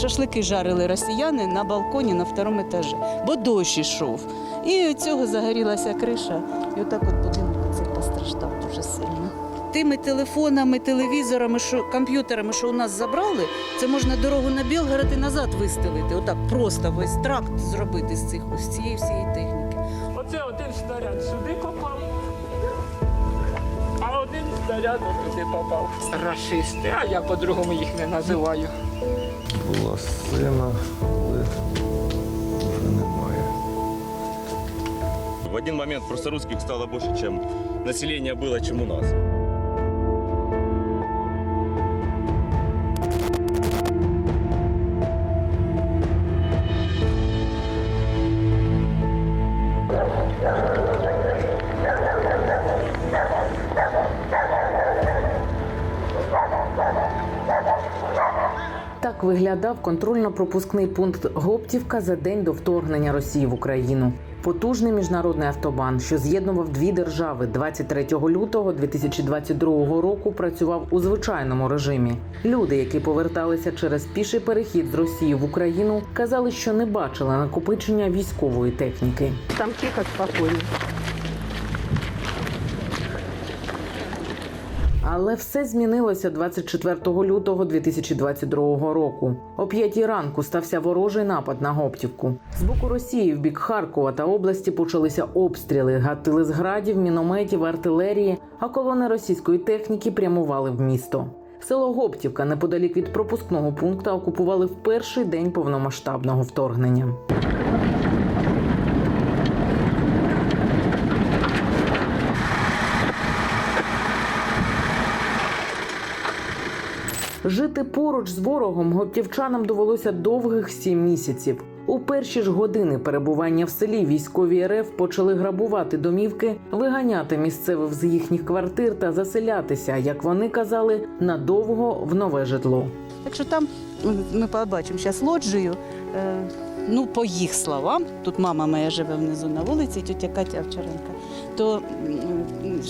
шашлики жарили росіяни на балконі на второму етажі, бо дощ ішов. І від цього загорілася криша, і отак от будинок цей постраждав дуже сильно. Тими телефонами, телевізорами, що, комп'ютерами, що у нас забрали, це можна дорогу на Білгород і назад вистелити. Отак просто весь тракт зробити з цих з цієї всієї техніки. Оце один снаряд сюди попав, а один снаряд туди попав. Рашисти, а я по-другому їх не називаю. Була сина, але вже немає. В один момент просто русских стало більше, ніж населення було, чим у нас. Так виглядав контрольно-пропускний пункт Гоптівка за день до вторгнення Росії в Україну. Потужний міжнародний автобан, що з'єднував дві держави 23 лютого 2022 року, працював у звичайному режимі. Люди, які поверталися через піший перехід з Росії в Україну, казали, що не бачили накопичення військової техніки. Там тихо, спокойно. Але все змінилося 24 лютого 2022 року. О п'ятій ранку стався ворожий напад на Гоптівку. З боку Росії в бік Харкова та області почалися обстріли, гатили з градів, мінометів, артилерії, а колони російської техніки прямували в місто. Село Гоптівка неподалік від пропускного пункту окупували в перший день повномасштабного вторгнення. Жити поруч з ворогом гоптівчанам довелося довгих сім місяців. У перші ж години перебування в селі військові РФ почали грабувати домівки, виганяти місцевих з їхніх квартир та заселятися, як вони казали, надовго в нове житло. Так що там ми побачимо зараз лоджію. Е, ну, по їх словам, тут мама моя живе внизу на вулиці, тетя Катя Овчаренка, то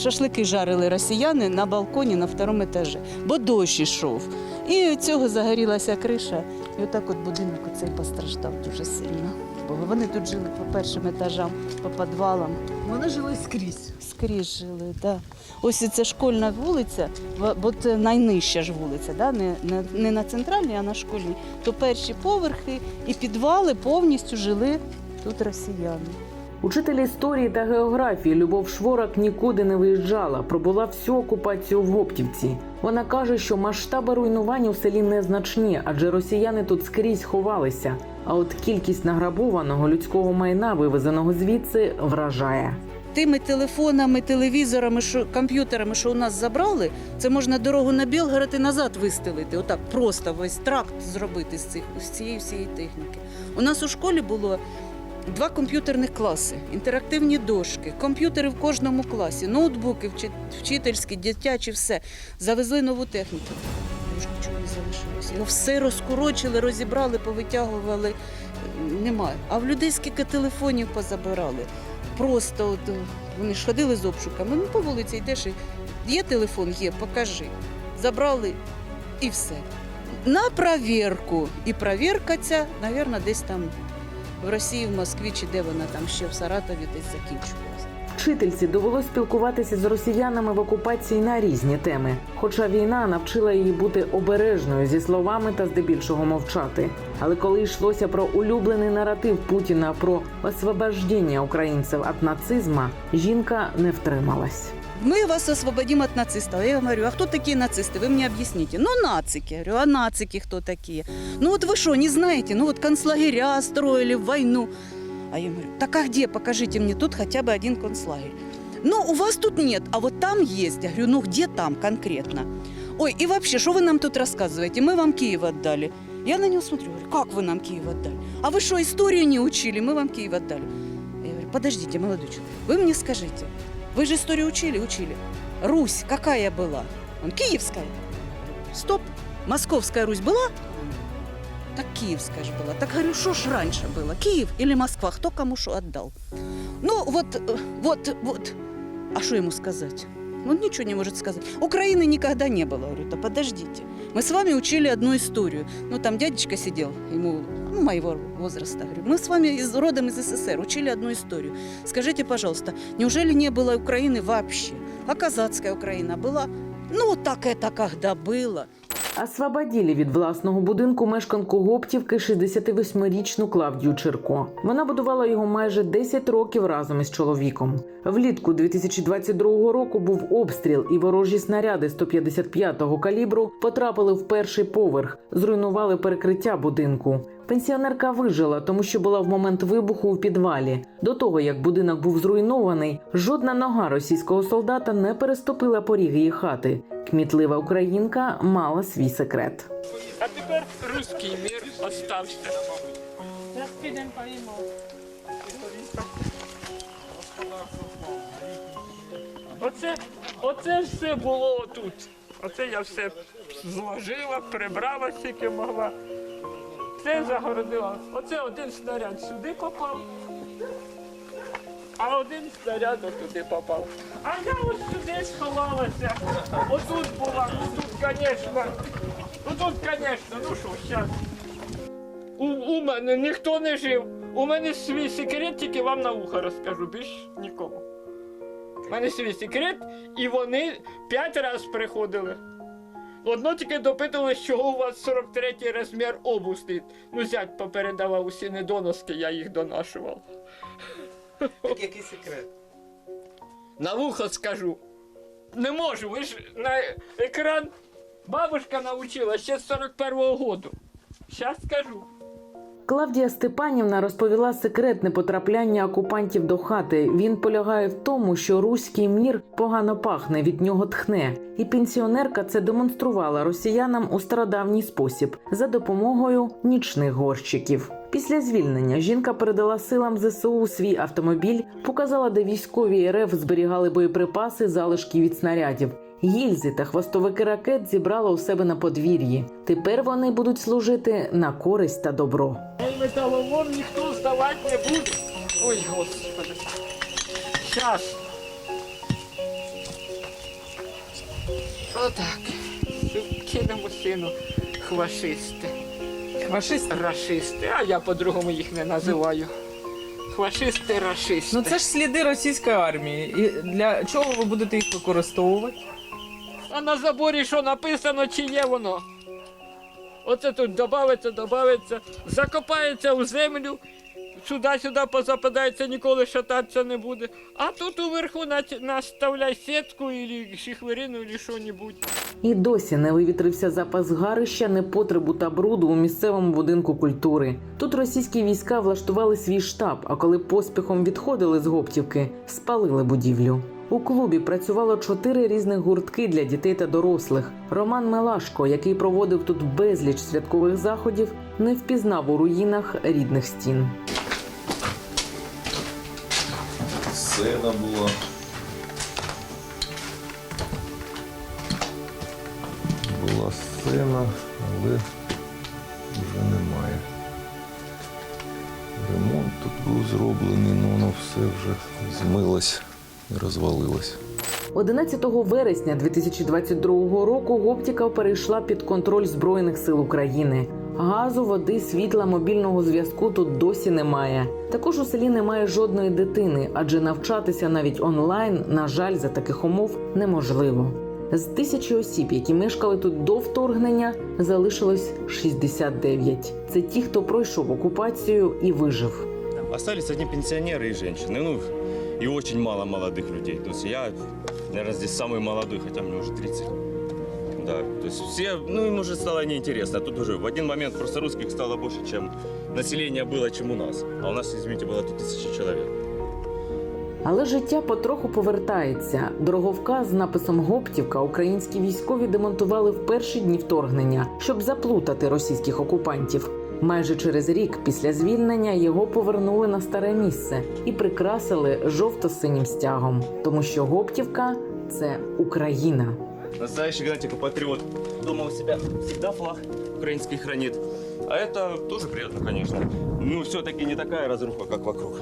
шашлики жарили росіяни на балконі на второму етажі, бо дощ ішов. І цього загорілася криша, і отак от будинок оцей постраждав дуже сильно. Бо вони тут жили по першим етажам, по підвалам. Вони жили скрізь. Скрізь жили, да. Ось це школьна вулиця, бо це найнижча ж вулиця, да? не, не, не на центральній, а на школьній. То перші поверхи і підвали повністю жили тут росіяни. Учитель історії та географії Любов Шворак нікуди не виїжджала, пробула всю окупацію в Гоптівці. Вона каже, що масштаби руйнування в селі незначні, адже росіяни тут скрізь ховалися. А от кількість награбованого людського майна, вивезеного звідси, вражає. Тими телефонами, телевізорами, що, комп'ютерами, що у нас забрали, це можна дорогу на Білгород і назад вистелити. Отак просто весь тракт зробити з, цих, з цієї всієї техніки. У нас у школі було два комп'ютерних класи, інтерактивні дошки, комп'ютери в кожному класі, ноутбуки вчительські, дитячі, все. Завезли нову техніку. Вже нічого не залишилося. Його все розкорочили, розібрали, повитягували. Немає. А в людей скільки телефонів позабирали. Просто от, е, вони ж ходили з обшуками. Ну, по вулиці йдеш і є телефон, є, покажи. Забрали і все. На провірку. І провірка ця, мабуть, десь там в Росії, в Москві, чи де вона там ще в Саратові десь закінчувалася. Вчительці довелось спілкуватися з росіянами в окупації на різні теми. Хоча війна навчила її бути обережною зі словами та здебільшого мовчати. Але коли йшлося про улюблений наратив Путіна про освобождення українців від нацизма, жінка не втрималась. Мы вас освободим от нацистов. Я говорю, а кто такие нацисты? Вы мне объясните. Ну, нацики. Я говорю, а нацики кто такие? Ну, вот вы что, не знаете? Ну, вот концлагеря строили войну. А я говорю, так а где? Покажите мне тут хотя бы один концлагерь. Ну, у вас тут нет, а вот там есть. Я говорю, ну, где там конкретно? Ой, и вообще, что вы нам тут рассказываете? Мы вам Киев отдали. Я на него смотрю, говорю, как вы нам Киев отдали? А вы что, историю не учили? Мы вам Киев отдали. Я говорю, подождите, молодой человек, вы мне скажите, вы же историю учили? Учили. Русь какая была? Он Киевская. Стоп. Московская Русь была? Так Киевская же была. Так говорю, что ж раньше было? Киев или Москва? Кто кому что отдал? Ну, вот, э, вот, вот. А что ему сказать? Он ничего не может сказать. Украины никогда не было. Говорю, да подождите. Мы с вами учили одну историю. Ну, там дядечка сидел, ему, ну, моего возраста. Говорю, мы с вами из, родом из СССР учили одну историю. Скажите, пожалуйста, неужели не было Украины вообще? А казацкая Украина была? Ну, так это когда было. Освободили від власного будинку мешканку Гоптівки 68-річну Клавдію Черко. Вона будувала його майже 10 років разом із чоловіком. Влітку 2022 року був обстріл, і ворожі снаряди 155-го калібру потрапили в перший поверх, зруйнували перекриття будинку. Пенсіонерка вижила, тому що була в момент вибуху у підвалі. До того як будинок був зруйнований, жодна нога російського солдата не переступила поріг її хати. Кмітлива українка мала свій секрет. А тепер руський мір остався. Оце, оце все було тут. Оце я все зложила, прибрала скільки могла. Це загородила. Оце один снаряд сюди попав, а один снаряд туди попав. А я ось сюди сховалася. Отут була, ну тут, звісно. Ну тут, звісно, ну що, зараз. У, у мене ніхто не жив. У мене свій секрет, тільки вам на ухо розкажу, більш нікому. У мене свій секрет, і вони п'ять разів приходили. Одно тільки допитували, чого у вас 43-й розмір обусти. Ну, зять попередавав усі недоноски, я їх донашував. Так який секрет? На вухо скажу. Не можу, ви ж на екран бабушка навчила ще з 41-го году. Щас скажу. Клавдія Степанівна розповіла секретне потрапляння окупантів до хати. Він полягає в тому, що руський мір погано пахне, від нього тхне, і пенсіонерка це демонструвала росіянам у стародавній спосіб за допомогою нічних горщиків. Після звільнення жінка передала силам ЗСУ свій автомобіль, показала, де військові РФ зберігали боєприпаси, залишки від снарядів. Гільзи та хвостовики ракет зібрала у себе на подвір'ї. Тепер вони будуть служити на користь та добро. Металолом ніхто здавати не буде. Ой, господи. Щас. Отак. Кинемо сину хвашисти. Фашисти? Рашисти, а я по-другому їх не називаю. Хвашисти, рашисти. Ну це ж сліди російської армії. І для чого ви будете їх використовувати? А на заборі що написано, чи є воно? Оце тут додається, додається, закопається у землю, сюди-сюди позападається, ніколи шататися не буде. А тут уверху наставляй сітку, або шихверину, або що-небудь. І досі не вивітрився запас гарища, непотребу та бруду у місцевому будинку культури. Тут російські війська влаштували свій штаб, а коли поспіхом відходили з Гоптівки, спалили будівлю. У клубі працювало чотири різних гуртки для дітей та дорослих. Роман Мелашко, який проводив тут безліч святкових заходів, не впізнав у руїнах рідних стін. Сцена була. Була сцена, але вже немає. Ремонт тут був зроблений, але воно все вже змилось і розвалилось. 11 вересня 2022 року Гоптіка перейшла під контроль Збройних сил України. Газу, води, світла, мобільного зв'язку тут досі немає. Також у селі немає жодної дитини, адже навчатися навіть онлайн, на жаль, за таких умов неможливо. З тисячі осіб, які мешкали тут до вторгнення, залишилось 69. Це ті, хто пройшов окупацію і вижив. Остались одни пенсионеры и женщины. Ну, и очень мало молодых людей. То есть я, наверное, здесь самый молодой, хотя мне уже 30. Да, то есть все, ну им уже стало неинтересно. Тут уже в один момент просто русских стало больше, чем населения было, чем у нас. А у нас, извините, было тут тысяча человек. Але життя потроху повертається. Дороговказ з написом Гоптівка українські військові демонтували в перші дні вторгнення, щоб заплутати російських окупантів. Майже через рік після звільнення його повернули на старе місце і прикрасили жовто-синім стягом, тому що Гоптівка це Україна. Настоящий гнатико-патриот. Дома у себя флаг украинский хранит. А это тоже приятно, конечно. Ну, все-таки не такая разруха, как вокруг.